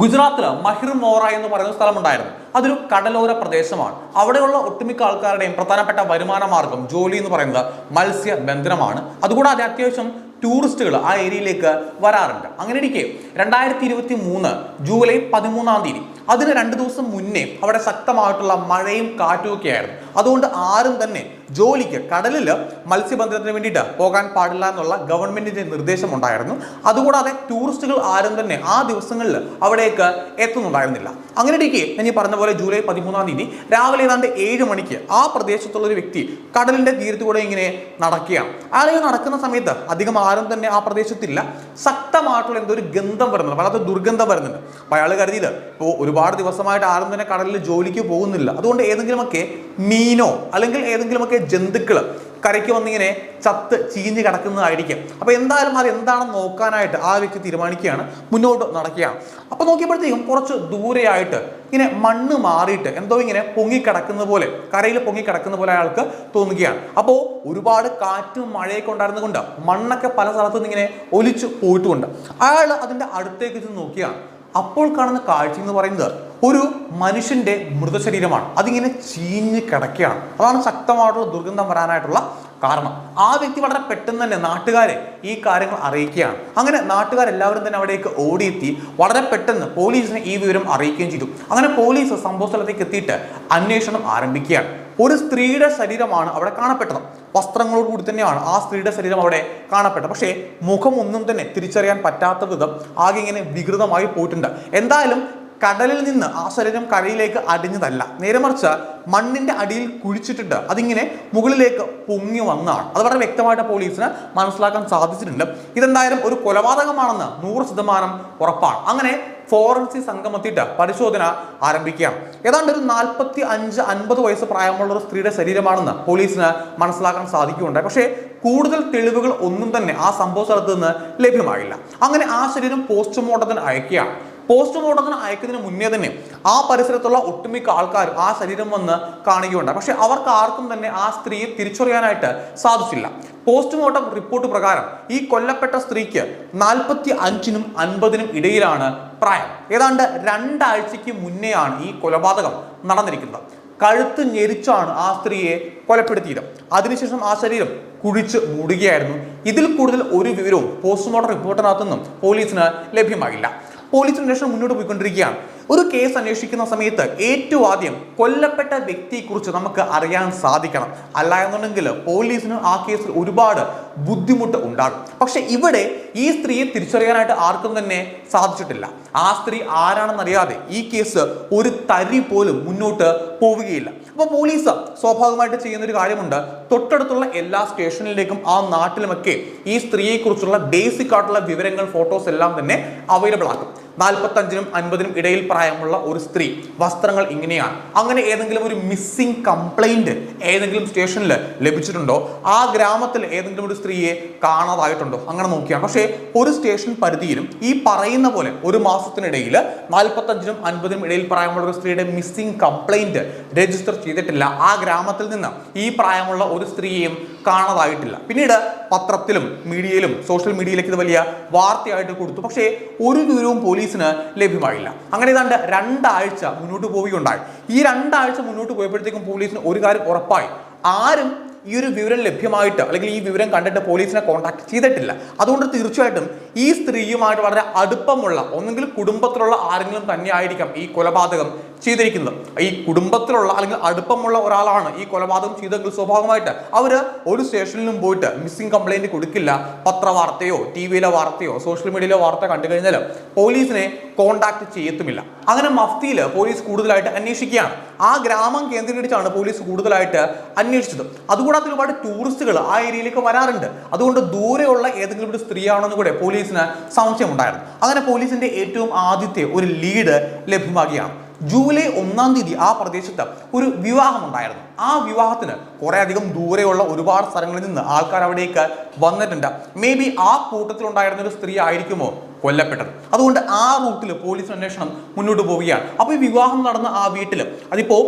ഗുജറാത്തിൽ മഹിർ മോറ എന്ന് പറയുന്ന സ്ഥലമുണ്ടായിരുന്നു. അതൊരു കടലോര പ്രദേശമാണ്. അവിടെയുള്ള ഒട്ടുമിക്ക ആൾക്കാരുടെയും പ്രധാനപ്പെട്ട വരുമാന മാർഗം ജോലി എന്ന് പറയുന്നത് മത്സ്യബന്ധനമാണ് അതുകൂടാതെ അത്യാവശ്യം ടൂറിസ്റ്റുകൾ ആ ഏരിയയിലേക്ക് വരാറുണ്ട്. അങ്ങനെ ഇരിക്കെ രണ്ടായിരത്തി ഇരുപത്തി മൂന്ന് ജൂലൈ പതിമൂന്നാം തീയതി. അതിന് രണ്ട് ദിവസം മുന്നേ അവിടെ ശക്തമായിട്ടുള്ള മഴയും കാറ്റും ഒക്കെ ആയിരുന്നു. അതുകൊണ്ട് ആരും തന്നെ ജോലിക്ക് കടലിൽ മത്സ്യബന്ധനത്തിന് വേണ്ടിയിട്ട് പോകാൻ പാടില്ല എന്നുള്ള ഗവൺമെന്റിന്റെ നിർദ്ദേശം ഉണ്ടായിരുന്നു അതുകൂടാതെ ടൂറിസ്റ്റുകൾ ആരും തന്നെ ആ ദിവസങ്ങളിൽ അവിടേക്ക് എത്തുന്നുണ്ടായിരുന്നില്ല. അങ്ങനെ ഇരിക്കെ ഞാൻ ഈ പറഞ്ഞ പോലെ ജൂലൈ പതിമൂന്നാം തീയതി രാവിലെ ഏതാണ്ട് ഏഴ് മണിക്ക് ആ പ്രദേശത്തുള്ള ഒരു വ്യക്തി കടലിന്റെ തീരത്തുകൂടെ ഇങ്ങനെ നടക്കുകയാണ്. അയാൾ നടക്കുന്ന സമയത്ത് അധികം ആരും തന്നെ ആ പ്രദേശത്തില്ല. ശക്തമായിട്ടുള്ള എന്തോ ഒരു ഗന്ധം വരുന്നുണ്ട്. വല്ലാത്ത ദുർഗന്ധം വരുന്നുണ്ട്. അപ്പൊ അയാൾ കരുതിയത് ഇപ്പോൾ ഒരുപാട് ദിവസമായിട്ട് ആരും തന്നെ കടലിൽ ജോലിക്ക് പോകുന്നില്ല. അതുകൊണ്ട് ഏതെങ്കിലുമൊക്കെ മീനോ അല്ലെങ്കിൽ ഏതെങ്കിലുമൊക്കെ ജന്തുക്കൾ കരയ്ക്ക് വന്നിങ്ങനെ ചത്ത് ചീഞ്ഞ് കിടക്കുന്നതായിരിക്കും. അപ്പൊ എന്തായാലും അത് എന്താണെന്ന് നോക്കാനായിട്ട് ആ വ്യക്തി തീരുമാനിക്കുകയാണ്. മുന്നോട്ട് നടക്കുകയാണ്. അപ്പൊ നോക്കിയപ്പോഴത്തേക്കും കുറച്ച് ദൂരെയായിട്ട് ഇങ്ങനെ മണ്ണ് മാറിയിട്ട് എന്തോ ഇങ്ങനെ പൊങ്ങിക്കിടക്കുന്ന പോലെ കരയിൽ പൊങ്ങിക്കിടക്കുന്ന പോലെ അയാൾക്ക് തോന്നുകയാണ്. അപ്പോൾ ഒരുപാട് കാറ്റും മഴയൊക്കെ ഉണ്ടായിരുന്നുകൊണ്ട് മണ്ണൊക്കെ പല സ്ഥലത്തു നിന്ന് ഇങ്ങനെ ഒലിച്ചു പോയിട്ടുമുണ്ട് അയാൾ അതിന്റെ അടുത്തേക്ക് ചെന്ന് നോക്കിയാണ്. അപ്പോൾ കാണുന്ന കാഴ്ച എന്ന് പറയുന്നത് ഒരു മനുഷ്യന്റെ മൃതശരീരമാണ്. അതിങ്ങനെ ചീഞ്ഞ് കിടക്കുകയാണ്. അതാണ് ശക്തമായിട്ടുള്ള ദുർഗന്ധം വരാനായിട്ടുള്ള കാരണം. ആ വ്യക്തി വളരെ പെട്ടെന്ന് തന്നെ നാട്ടുകാരെ ഈ കാര്യങ്ങൾ അറിയിക്കുകയാണ്. അങ്ങനെ നാട്ടുകാരെല്ലാവരും തന്നെ അവിടേക്ക് ഓടിയെത്തി വളരെ പെട്ടെന്ന് പോലീസിനെ ഈ വിവരം അറിയിക്കുകയും ചെയ്തു. അങ്ങനെ പോലീസ് സംഭവ സ്ഥലത്തേക്ക് എത്തിയിട്ട് അന്വേഷണം ആരംഭിക്കുകയാണ്. ഒരു സ്ത്രീയുടെ ശരീരമാണ് അവിടെ കാണപ്പെട്ടത്. വസ്ത്രങ്ങളോട് കൂടി തന്നെയാണ് ആ സ്ത്രീയുടെ ശരീരം അവിടെ കാണപ്പെട്ടത്. പക്ഷേ മുഖം ഒന്നും തന്നെ തിരിച്ചറിയാൻ പറ്റാത്ത വിധം ആകെ ഇങ്ങനെ വികൃതമായി പോയിട്ടുണ്ട്. എന്തായാലും കടലിൽ നിന്ന് ആ ശരീരം കരയിലേക്ക് അടിഞ്ഞതല്ല. നേരെ മറിച്ച് മണ്ണിന്റെ അടിയിൽ കുഴിച്ചിട്ടിട്ട് അതിങ്ങനെ മുകളിലേക്ക് പൊങ്ങി വന്നതാണ്. അത് വളരെ വ്യക്തമായിട്ട് പോലീസിന് മനസ്സിലാക്കാൻ സാധിച്ചിട്ടുണ്ട്. ഇതെന്തായാലും ഒരു കൊലപാതകമാണെന്ന് നൂറ് ശതമാനം ഉറപ്പാണ്. അങ്ങനെ ഫോറൻസിക് സംഘം എത്തിയിട്ട് പരിശോധന ആരംഭിക്കുകയാണ്. ഏതാണ്ട് ഒരു നാൽപ്പത്തി അഞ്ച് അൻപത് വയസ്സ് പ്രായമുള്ള ഒരു സ്ത്രീയുടെ ശരീരമാണെന്ന് പോലീസിന് മനസ്സിലാക്കാൻ സാധിക്കുന്നുണ്ട്. പക്ഷേ കൂടുതൽ തെളിവുകൾ ഒന്നും തന്നെ ആ സംഭവ സ്ഥലത്ത് നിന്ന് ലഭ്യമായില്ല. അങ്ങനെ ആ ശരീരം പോസ്റ്റ്മോർട്ടത്തിന് അയക്കുകയാണ്. പോസ്റ്റ്മോർട്ടത്തിന് അയക്കുന്നതിന് മുന്നേ തന്നെ ആ പരിസരത്തുള്ള ഒട്ടുമിക്ക ആൾക്കാർ ആ ശരീരം വന്ന് കാണുകയുണ്ടായി പക്ഷെ അവർക്ക് ആർക്കും തന്നെ ആ സ്ത്രീയെ തിരിച്ചറിയാനായിട്ട് സാധിച്ചില്ല. പോസ്റ്റ്മോർട്ടം റിപ്പോർട്ട് പ്രകാരം ഈ കൊല്ലപ്പെട്ട സ്ത്രീക്ക് നാൽപ്പത്തി അഞ്ചിനും അൻപതിനും ഇടയിലാണ് പ്രായം. ഏതാണ്ട് രണ്ടാഴ്ചയ്ക്ക് മുന്നെയാണ് ഈ കൊലപാതകം നടന്നിരിക്കുന്നത്. കഴുത്ത് ഞെരിച്ചാണ് ആ സ്ത്രീയെ കൊലപ്പെടുത്തിയത്. അതിനുശേഷം ആ ശരീരം കുഴിച്ച് മൂടുകയായിരുന്നു. ഇതിൽ കൂടുതൽ ഒരു വിവരവും പോസ്റ്റ്മോർട്ടം റിപ്പോർട്ടിനകത്തുനിന്നും പോലീസിന് ലഭ്യമാകില്ല. പോലീസ് അന്വേഷണം മുന്നോട്ട് പോയിക്കൊണ്ടിരിക്കുകയാണ്. ഒരു കേസ് അന്വേഷിക്കുന്ന സമയത്ത് ഏറ്റവും ആദ്യം കൊല്ലപ്പെട്ട വ്യക്തിയെക്കുറിച്ച് നമുക്ക് അറിയാൻ സാധിക്കണം. അല്ല എന്നുണ്ടെങ്കിൽ പോലീസിന് ആ കേസിൽ ഒരുപാട് ബുദ്ധിമുട്ട് ഉണ്ടാകും. പക്ഷെ ഇവിടെ ഈ സ്ത്രീയെ തിരിച്ചറിയാനായിട്ട് ആർക്കും തന്നെ സാധിച്ചിട്ടില്ല. ആ സ്ത്രീ ആരാണെന്നറിയാതെ ഈ കേസ് ഒരു തരി പോലും മുന്നോട്ട് പോവുകയില്ല. അപ്പോൾ പോലീസ് സ്വാഭാവികമായിട്ട് ചെയ്യുന്ന ഒരു കാര്യമുണ്ട്. തൊട്ടടുത്തുള്ള എല്ലാ സ്റ്റേഷനിലേക്കും ആ നാട്ടിലുമൊക്കെ ഈ സ്ത്രീയെക്കുറിച്ചുള്ള ബേസിക് ആയിട്ടുള്ള വിവരങ്ങൾ ഫോട്ടോസ് എല്ലാം തന്നെ അവൈലബിൾ ആക്കും. നാൽപ്പത്തഞ്ചിനും അൻപതിനും ഇടയിൽ പ്രായമുള്ള ഒരു സ്ത്രീ. വസ്ത്രങ്ങൾ ഇങ്ങനെയാണ്. അങ്ങനെ ഏതെങ്കിലും ഒരു മിസ്സിംഗ് കംപ്ലൈന്റ് ഏതെങ്കിലും സ്റ്റേഷനിൽ ലഭിച്ചിട്ടുണ്ടോ? ആ ഗ്രാമത്തിൽ ഏതെങ്കിലും ഒരു സ്ത്രീയെ കാണാതായിട്ടുണ്ടോ? അങ്ങനെ നോക്കിയാണ്. പക്ഷേ ഒരു സ്റ്റേഷൻ പരിധിയിലും ഈ പറയുന്ന പോലെ ഒരു മാസത്തിനിടയിൽ നാൽപ്പത്തഞ്ചിനും അൻപതിനും ഇടയിൽ പ്രായമുള്ള ഒരു സ്ത്രീയുടെ മിസ്സിംഗ് കംപ്ലൈന്റ് രജിസ്റ്റർ ചെയ്തിട്ടില്ല. ആ ഗ്രാമത്തിൽ നിന്ന് ഈ പ്രായമുള്ള ഒരു സ്ത്രീയെയും കാണാതായിട്ടില്ല. പിന്നീട് പത്രത്തിലും മീഡിയയിലും സോഷ്യൽ മീഡിയയിലേക്ക് ഇത് വലിയ വാർത്തയായിട്ട് കൊടുത്തു. പക്ഷേ ഒരു ദൂരവും വിവരവും പോലീസിന് ലഭ്യമായില്ല. അങ്ങനെ ഏതാണ്ട് രണ്ടാഴ്ച മുന്നോട്ട് പോവുകയുണ്ടായി. ഈ രണ്ടാഴ്ച മുന്നോട്ട് പോയപ്പോഴത്തേക്കും പോലീസിന് ഒരു കാര്യം ഉറപ്പായി. ആരും ഈ ഒരു വിവരം ലഭ്യമായിട്ട് അല്ലെങ്കിൽ ഈ വിവരം കണ്ടിട്ട് പോലീസിനെ കോൺടാക്ട് ചെയ്തിട്ടില്ല. അതുകൊണ്ട് തീർച്ചയായിട്ടും ഈ സ്ത്രീയുമായിട്ട് വളരെ അടുപ്പമുള്ള ഒന്നെങ്കിൽ കുടുംബത്തിലുള്ള ആരെങ്കിലും തന്നെ ആയിരിക്കാം ഈ കൊലപാതകം ചെയ്തിരിക്കുന്നത്. ഈ കുടുംബത്തിലുള്ള അല്ലെങ്കിൽ അടുപ്പമുള്ള ഒരാളാണ് ഈ കൊലപാതകം ചെയ്തെങ്കിൽ സ്വാഭാവികമായിട്ട് അവർ ഒരു സ്റ്റേഷനിലും പോയിട്ട് മിസ്സിംഗ് കംപ്ലൈന്റ് കൊടുക്കില്ല. പത്രവാർത്തയോ ടി വിയിലെ വാർത്തയോ സോഷ്യൽ മീഡിയയിലെ വാർത്ത കണ്ടു കഴിഞ്ഞാൽ പോലീസിനെ കോണ്ടാക്ട് ചെയ്യത്തുമില്ല. അങ്ങനെ മഫ്തിയിൽ പോലീസ് കൂടുതലായിട്ട് അന്വേഷിക്കുകയാണ്. ആ ഗ്രാമം കേന്ദ്രീകരിച്ചാണ് പോലീസ് കൂടുതലായിട്ട് അന്വേഷിച്ചത്. അതുകൂടാതെ ഒരുപാട് ടൂറിസ്റ്റുകൾ ആ ഏരിയയിലേക്ക് വരാറുണ്ട്. അതുകൊണ്ട് ദൂരെയുള്ള ഏതെങ്കിലും ഒരു സ്ത്രീയാണെന്ന് കൂടെ പോലീസിന് സംശയമുണ്ടായിരുന്നു. അങ്ങനെ പോലീസിന്റെ ഏറ്റവും ആദ്യത്തെ ഒരു ലീഡ് ലഭ്യമാകുകയാണ്. ജൂലൈ ഒന്നാം തീയതി ആ പ്രദേശത്ത് ഒരു വിവാഹം ഉണ്ടായിരുന്നു ആ വിവാഹത്തിന് കുറേ അധികം ദൂരെയുള്ള ഒരുപാട് സ്ഥലങ്ങളിൽ നിന്ന് ആൾക്കാർ അവിടേക്ക് വന്നിട്ടുണ്ട്. മേ ബി ആ കൂട്ടത്തിലുണ്ടായിരുന്ന ഒരു സ്ത്രീ ആയിരിക്കുമോ കൊല്ലപ്പെട്ടത്. അതുകൊണ്ട് ആ റൂട്ടിൽ പോലീസ് അന്വേഷണം മുന്നോട്ട് പോവുകയാണ്. അപ്പോൾ ഈ വിവാഹം നടന്ന ആ വീട്ടിൽ അതിപ്പോ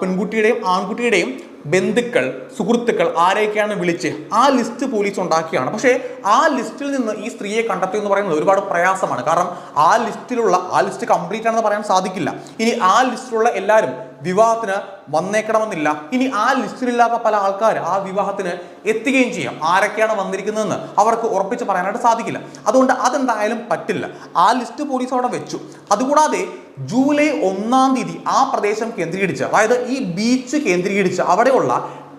പെൺകുട്ടിയുടെയും ആൺകുട്ടിയുടെയും ബന്ധുക്കൾ സുഹൃത്തുക്കൾ ആരെയൊക്കെയാണ് വിളിച്ച് ആ ലിസ്റ്റ് പോലീസ് ഉണ്ടാക്കിയാണ്. പക്ഷേ ആ ലിസ്റ്റിൽ നിന്ന് ഈ സ്ത്രീയെ കണ്ടെത്തുക എന്ന് പറയുന്നത് ഒരുപാട് പ്രയാസമാണ്. കാരണം ആ ലിസ്റ്റിലുള്ള ആ ലിസ്റ്റ് കംപ്ലീറ്റ് ആണെന്ന് പറയാൻ സാധിക്കില്ല. ഇനി ആ ലിസ്റ്റിലുള്ള എല്ലാവരും വിവാഹത്തിന് വന്നേക്കണമെന്നില്ല. ഇനി ആ ലിസ്റ്റിലില്ലാത്ത പല ആൾക്കാർ ആ വിവാഹത്തിന് എത്തുകയും ചെയ്യാം. ആരൊക്കെയാണ് വന്നിരിക്കുന്നതെന്ന് അവർക്ക് ഉറപ്പിച്ച് പറയാനായിട്ട് സാധിക്കില്ല. അതുകൊണ്ട് അതെന്തായാലും പറ്റില്ല. ആ ലിസ്റ്റ് പോലീസ് അവിടെ വെച്ചു. അതുകൂടാതെ ജൂലൈ ഒന്നാം തീയതി ആ പ്രദേശം കേന്ദ്രീകരിച്ച് അതായത് ഈ ബീച്ച് കേന്ദ്രീകരിച്ച് അവിടെയുള്ള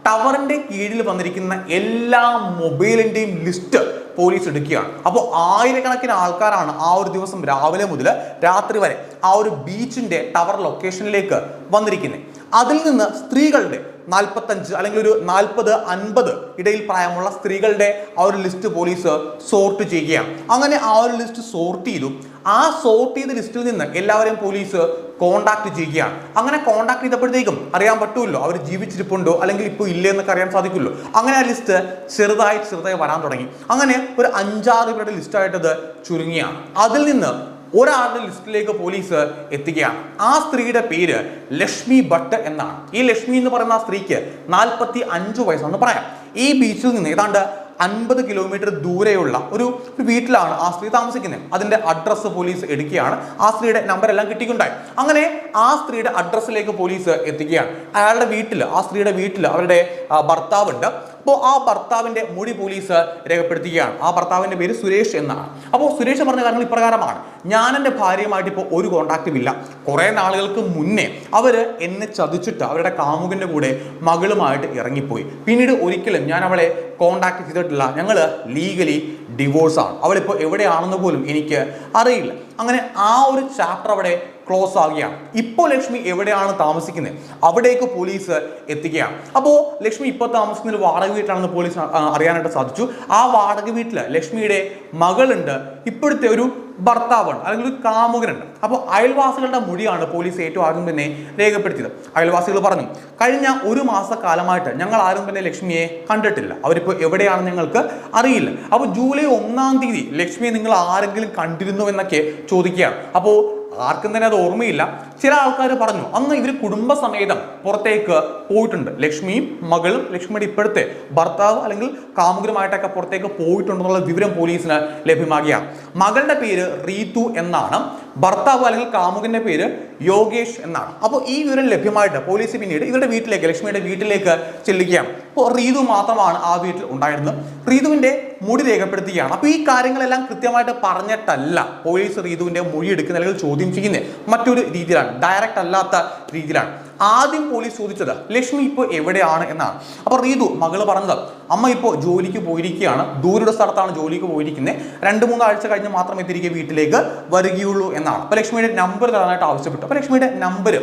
ടവറിന്റെ കീഴിൽ വന്നിരിക്കുന്ന എല്ലാ മൊബൈലിന്റെയും ലിസ്റ്റ് പോലീസ് എടുക്കുകയാണ്. അപ്പോൾ ആയിരക്കണക്കിന് ആൾക്കാരാണ് ആ ഒരു ദിവസം രാവിലെ മുതൽ രാത്രി വരെ ആ ഒരു ബീച്ചിന്റെ ടവർ ലൊക്കേഷനിലേക്ക് വന്നിരിക്കുന്നത്. അതിൽ നിന്ന് സ്ത്രീകളുടെ നാൽപ്പത്തഞ്ച് അല്ലെങ്കിൽ ഒരു നാൽപ്പത് അൻപത് ഇടയിൽ പ്രായമുള്ള സ്ത്രീകളുടെ ആ ഒരു ലിസ്റ്റ് പോലീസ് സോർട്ട് ചെയ്യുകയാണ്. അങ്ങനെ ആ ഒരു ലിസ്റ്റ് സോർട്ട് ചെയ്തു. ആ സോർട്ട് ചെയ്ത ലിസ്റ്റിൽ നിന്ന് എല്ലാവരെയും പോലീസ് കോണ്ടാക്ട് ചെയ്യുകയാണ്. അങ്ങനെ കോണ്ടാക്ട് ചെയ്തപ്പോഴത്തേക്കും അറിയാൻ പറ്റുമല്ലോ അവർ ജീവിച്ചിരിപ്പുണ്ടോ അല്ലെങ്കിൽ ഇപ്പോൾ ഇല്ലേ എന്നൊക്കെ അറിയാൻ സാധിക്കുമല്ലോ. അങ്ങനെ ആ ലിസ്റ്റ് ചെറുതായി ചെറുതായി വരാൻ തുടങ്ങി. അങ്ങനെ ഒരു അഞ്ചാറ് പേരുടെ ലിസ്റ്റായിട്ടത് ചുരുങ്ങിയാണ്. അതിൽ നിന്ന് ഒരാളുടെ ലിസ്റ്റിലേക്ക് പോലീസ് എത്തുകയാണ്. ആ സ്ത്രീയുടെ പേര് ലക്ഷ്മി ഭട്ട് എന്നാണ്. ഈ ലക്ഷ്മി എന്ന് പറയുന്ന ആ സ്ത്രീക്ക് നാൽപ്പത്തി അഞ്ച് പറയാം. ഈ ബീച്ചിൽ നിന്ന് ഏതാണ്ട് അൻപത് കിലോമീറ്റർ ദൂരെയുള്ള ഒരു വീട്ടിലാണ് ആ സ്ത്രീ താമസിക്കുന്നത്. അതിന്റെ അഡ്രസ്സ് പോലീസ് എടുക്കുകയാണ്. ആ സ്ത്രീയുടെ നമ്പർ എല്ലാം കിട്ടിയിട്ടുണ്ടായി അങ്ങനെ ആ സ്ത്രീയുടെ അഡ്രസ്സിലേക്ക് പോലീസ് എത്തിക്കുകയാണ് അയാളുടെ വീട്ടിൽ ആ സ്ത്രീയുടെ വീട്ടിൽ അവരുടെ ഭർത്താവുണ്ട്. അപ്പോൾ ആ ഭർത്താവിന്റെ മൊഴി പോലീസ് രേഖപ്പെടുത്തുകയാണ്. ആ ഭർത്താവിന്റെ പേര് സുരേഷ് എന്നാണ്. അപ്പോൾ സുരേഷ് പറഞ്ഞ കാര്യങ്ങൾ ഇപ്രകാരമാണ്. ഞാൻ എന്റെ ഭാര്യയുമായിട്ട് ഇപ്പോൾ ഒരു കോണ്ടാക്റ്റും ഇല്ല. കുറേ നാളുകൾക്ക് മുന്നേ അവർ എന്നെ ചതിച്ചിട്ട് അവരുടെ കാമുകന്റെ കൂടെ മകളുമായിട്ട് ഇറങ്ങിപ്പോയി. പിന്നീട് ഒരിക്കലും ഞാൻ അവളെ കോണ്ടാക്ട് ചെയ്തിട്ടില്ല. ഞങ്ങൾ ലീഗലി ഡിവോഴ്സാണ് അവളിപ്പോൾ എവിടെയാണെന്ന് പോലും എനിക്ക് അറിയില്ല. അങ്ങനെ ആ ഒരു ചാപ്റ്റർ അവിടെ ക്ലോസ് ആവുകയാണ്. ഇപ്പോൾ ലക്ഷ്മി എവിടെയാണ് താമസിക്കുന്നത്? അവിടേക്ക് പോലീസ് എത്തിക്കുകയാണ് അപ്പോൾ ലക്ഷ്മി ഇപ്പോൾ താമസിക്കുന്ന ഒരു വാടക വീട്ടാണെന്ന് പോലീസ് അറിയാനായിട്ട് സാധിച്ചു. ആ വാടക വീട്ടിൽ ലക്ഷ്മിയുടെ മകളുണ്ട്. ഇപ്പോഴത്തെ ഒരു ഭർത്താവുണ്ട് അല്ലെങ്കിൽ ഒരു കാമുകനുണ്ട്. അപ്പോൾ അയൽവാസികളുടെ മൊഴിയാണ് പോലീസ് ഏറ്റവും ആദ്യം തന്നെ രേഖപ്പെടുത്തിയത്. അയൽവാസികൾ പറഞ്ഞു കഴിഞ്ഞ ഒരു മാസക്കാലമായിട്ട് ഞങ്ങൾ ആരും തന്നെ ലക്ഷ്മിയെ കണ്ടിട്ടില്ല. അവരിപ്പോൾ എവിടെയാണെന്ന് ഞങ്ങൾക്ക് അറിയില്ല. അപ്പോൾ ജൂലൈ ഒന്നാം തീയതി ലക്ഷ്മിയെ നിങ്ങൾ ആരെങ്കിലും കണ്ടിരുന്നു എന്നൊക്കെ ചോദിക്കുകയാണ്. അപ്പോൾ ആർക്കും തന്നെ അത് ഓർമ്മയില്ല. ചില ആൾക്കാർ പറഞ്ഞു അന്ന് ഇവർ കുടുംബസമേതം പുറത്തേക്ക് പോയിട്ടുണ്ട്. ലക്ഷ്മിയും മകളും ലക്ഷ്മിയുടെ ഇപ്പോഴത്തെ ഭർത്താവ് അല്ലെങ്കിൽ കാമുകരുമായിട്ടൊക്കെ പുറത്തേക്ക് പോയിട്ടുണ്ടെന്നുള്ള വിവരം പോലീസിന് ലഭ്യമാകിയാണ് മകളുടെ പേര് റീതു എന്നാണ്. ഭർത്താവ് അല്ലെങ്കിൽ കാമുകന്റെ പേര് യോഗേഷ് എന്നാണ്. അപ്പോൾ ഈ വിവരം ലഭ്യമായിട്ട് പോലീസ് പിന്നീട് ഇവരുടെ വീട്ടിലേക്ക് ലക്ഷ്മിയുടെ വീട്ടിലേക്ക് ചെല്ലുകയാണ്. അപ്പോൾ റീതു മാത്രമാണ് ആ വീട്ടിൽ ഉണ്ടായിരുന്നത്. റീതുവിന്റെ മൊഴി രേഖപ്പെടുത്തുകയാണ്. അപ്പോൾ ഈ കാര്യങ്ങളെല്ലാം കൃത്യമായിട്ട് പറഞ്ഞിട്ടല്ല പോലീസ് റീതുവിന്റെ മൊഴി എടുക്കുന്ന അല്ലെങ്കിൽ ചോദ്യം ചെയ്യുന്നത്. മറ്റൊരു രീതിയിലാണ്. ഡയറക്റ്റ് അല്ലാത്ത രീതിയിലാണ്. ആദ്യം പോലീസ് ചോദിച്ചത് ലക്ഷ്മി ഇപ്പോൾ എവിടെയാണ്? എന്നാണ്. അപ്പോൾ റീതു മകൾ പറഞ്ഞത് അമ്മ ഇപ്പോൾ ജോലിക്ക് പോയിരിക്കുകയാണ്. ദൂരുടെ സ്ഥലത്താണ് ജോലിക്ക് പോയിരിക്കുന്നത്. രണ്ട് മൂന്ന് ആഴ്ച കഴിഞ്ഞ് മാത്രമേ തിരികെ വീട്ടിലേക്ക് വരികയുള്ളൂ എന്നാണ്. അപ്പോൾ ലക്ഷ്മിയുടെ നമ്പർ തരാനായിട്ട് ആവശ്യപ്പെട്ടു. അപ്പോൾ ലക്ഷ്മിയുടെ നമ്പർ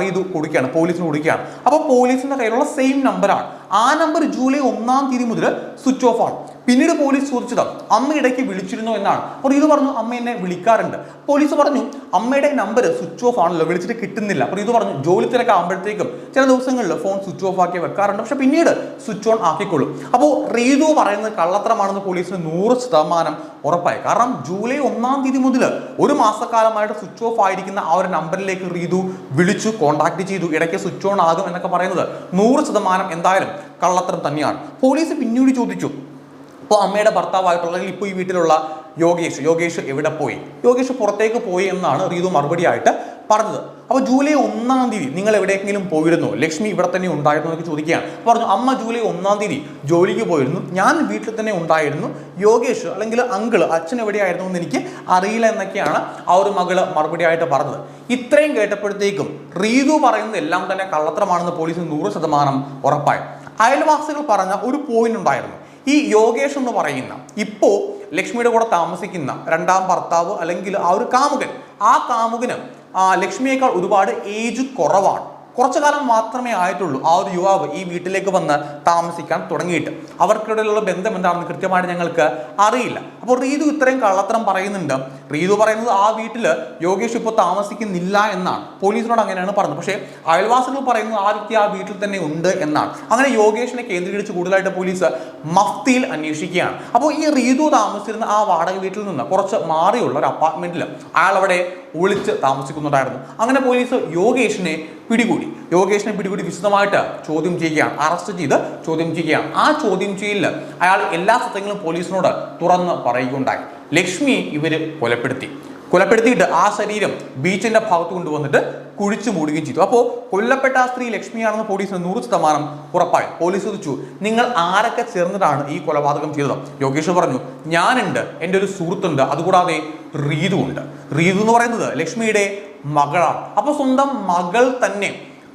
റീതു കൊടുക്കുകയാണ് പോലീസിന് കൊടുക്കുകയാണ്. അപ്പോൾ പോലീസിന്റെ കയ്യിലുള്ള സെയിം നമ്പറാണ് ആ നമ്പർ ജൂലൈ ഒന്നാം തീയതി മുതൽ സ്വിച്ച് ഓഫ് ആണ്. പിന്നീട് പോലീസ് ചോദിച്ചത് അമ്മ ഇടയ്ക്ക് വിളിച്ചിരുന്നു എന്നാണ്. അപ്പോൾ ഇത് പറഞ്ഞു അമ്മ എന്നെ വിളിക്കാറുണ്ട്. പോലീസ് പറഞ്ഞു അമ്മയുടെ നമ്പർ സ്വിച്ച് ഓഫ് ആണല്ലോ വിളിച്ചിട്ട് കിട്ടുന്നില്ല. അപ്പോൾ ഇത് പറഞ്ഞു ജോലി തിരക്ക് ആകുമ്പോഴത്തേക്കും ചില ദിവസങ്ങളിൽ ഫോൺ സ്വിച്ച് ഓഫ് ആക്കി വെക്കാറുണ്ട്. പക്ഷെ പിന്നീട് സ്വിച്ച് ഓൺ ആക്കിക്കൊള്ളും. അപ്പോൾ റീതു പറയുന്നത് കള്ളത്തരമാണെന്ന് പോലീസിന് നൂറ് ശതമാനം ഉറപ്പായി. കാരണം ജൂലൈ ഒന്നാം തീയതി മുതൽ ഒരു മാസക്കാലമായിട്ട് സ്വിച്ച് ഓഫ് ആയിരിക്കുന്ന ആ ഒരു നമ്പറിലേക്ക് റീതു വിളിച്ചു കോൺടാക്ട് ചെയ്തു. ഇടയ്ക്ക് സ്വിച്ച് ഓൺ ആകും എന്നൊക്കെ പറയുന്നത് നൂറ് ശതമാനം എന്തായാലും കള്ളത്തരം തന്നെയാണ്. പോലീസ് പിന്നീട് ചോദിച്ചു അപ്പോൾ അമ്മയുടെ ഭർത്താവായിട്ടുള്ള അല്ലെങ്കിൽ ഇപ്പോൾ ഈ വീട്ടിലുള്ള യോഗേഷ് യോഗേഷ് എവിടെ പോയി? യോഗേഷ് പുറത്തേക്ക് പോയി എന്നാണ് റീതു മറുപടി ആയിട്ട് പറഞ്ഞത്. അപ്പോൾ ജൂലൈ ഒന്നാം തീയതി നിങ്ങൾ എവിടെയെങ്കിലും പോയിരുന്നു? ലക്ഷ്മി ഇവിടെ തന്നെ ഉണ്ടായിരുന്നു എന്നൊക്കെ ചോദിക്കുകയാണ്. പറഞ്ഞു അമ്മ ജൂലൈ ഒന്നാം തീയതി ജോലിക്ക് പോയിരുന്നു. ഞാൻ വീട്ടിൽ തന്നെ ഉണ്ടായിരുന്നു. യോഗേഷ് അല്ലെങ്കിൽ അങ്കിൾ അച്ഛൻ എവിടെയായിരുന്നു എന്ന് എനിക്ക് അറിയില്ല എന്നൊക്കെയാണ് ആ ഒരു മകൾ മറുപടി ആയിട്ട് പറഞ്ഞത്. ഇത്രയും കേട്ടപ്പോഴത്തേക്കും റീതു പറയുന്നത് എല്ലാം തന്നെ കള്ളത്തരമാണെന്ന് പോലീസിന് നൂറ് ശതമാനം ഉറപ്പായി. അയൽവാസികൾ പറഞ്ഞ ഒരു പോയിന്റ് ഉണ്ടായിരുന്നു. ഈ യോഗേഷ് എന്ന് പറയുന്ന ഇപ്പോൾ ലക്ഷ്മിയുടെ കൂടെ താമസിക്കുന്ന രണ്ടാം ഭർത്താവ് അല്ലെങ്കിൽ ആ ഒരു കാമുകൻ ആ കാമുകന് ലക്ഷ്മിയേക്കാൾ ഒരുപാട് ഏജ് കുറവാണ്. കുറച്ചു കാലം മാത്രമേ ആയിട്ടുള്ളൂ ആ ഒരു യുവാവ് ഈ വീട്ടിലേക്ക് വന്ന് താമസിക്കാൻ തുടങ്ങിയിട്ട്. അവർക്കിടയിലുള്ള ബന്ധം എന്താണെന്ന് കൃത്യമായിട്ട് ഞങ്ങൾക്ക് അറിയില്ല. അപ്പോൾ റീതു ഇത്രയും കള്ളത്തരം പറയുന്നുണ്ട്. റീതു പറയുന്നത് ആ വീട്ടിൽ യോഗേഷ് ഇപ്പോൾ താമസിക്കുന്നില്ല എന്നാണ്. പോലീസിനോട് അങ്ങനെയാണ് പറഞ്ഞത്. പക്ഷേ അയൽവാസികൾ പറയുന്നത് ആ വ്യക്തി ആ വീട്ടിൽ തന്നെ ഉണ്ട് എന്നാണ്. അങ്ങനെ യോഗേഷിനെ കേന്ദ്രീകരിച്ച് കൂടുതലായിട്ട് പോലീസ് മഫ്തിയിൽ അന്വേഷിക്കുകയാണ്. അപ്പോൾ ഈ റീതു താമസിച്ചിരുന്ന ആ വാടക വീട്ടിൽ നിന്ന് കുറച്ച് മാറിയുള്ള ഒരു അപ്പാർട്ട്മെന്റിൽ അയാൾ അവിടെ ഒളിച്ച് താമസിക്കുന്നുണ്ടായിരുന്നു അങ്ങനെ പോലീസ് യോഗേഷിനെ പിടികൂടി. യോഗേഷിനെ പിടികൂടി വിശദമായിട്ട് ചോദ്യം ചെയ്യുകയാണ് അറസ്റ്റ് ചെയ്ത് ചോദ്യം ചെയ്യുകയാണ്. ആ ചോദ്യം ചെയ്യലിൽ അയാൾ എല്ലാ സത്യങ്ങളും പോലീസിനോട് തുറന്ന് പറയുകയുണ്ടായി. ലക്ഷ്മി ഇവർ കൊലപ്പെടുത്തി. കൊലപ്പെടുത്തിയിട്ട് ആ ശരീരം ബീച്ചിന്റെ ഭാഗത്ത് കൊണ്ടുവന്നിട്ട് കുഴിച്ചു മൂടുകയും ചെയ്തു. അപ്പോൾ കൊല്ലപ്പെട്ട ആ സ്ത്രീ ലക്ഷ്മിയാണെന്ന് പോലീസിന് നൂറ് ശതമാനം ഉറപ്പായി. പോലീസ് ചോദിച്ചു നിങ്ങൾ ആരൊക്കെ ചേർന്നിട്ടാണ് ഈ കൊലപാതകം ചെയ്തത്? യോഗേഷ് പറഞ്ഞു ഞാനുണ്ട് എന്റെ ഒരു സുഹൃത്തുണ്ട്. അതുകൂടാതെ റീതു ഉണ്ട് റീതു എന്ന് പറയുന്നത് ലക്ഷ്മിയുടെ മകളാണ്. അപ്പോൾ സ്വന്തം മകൾ തന്നെ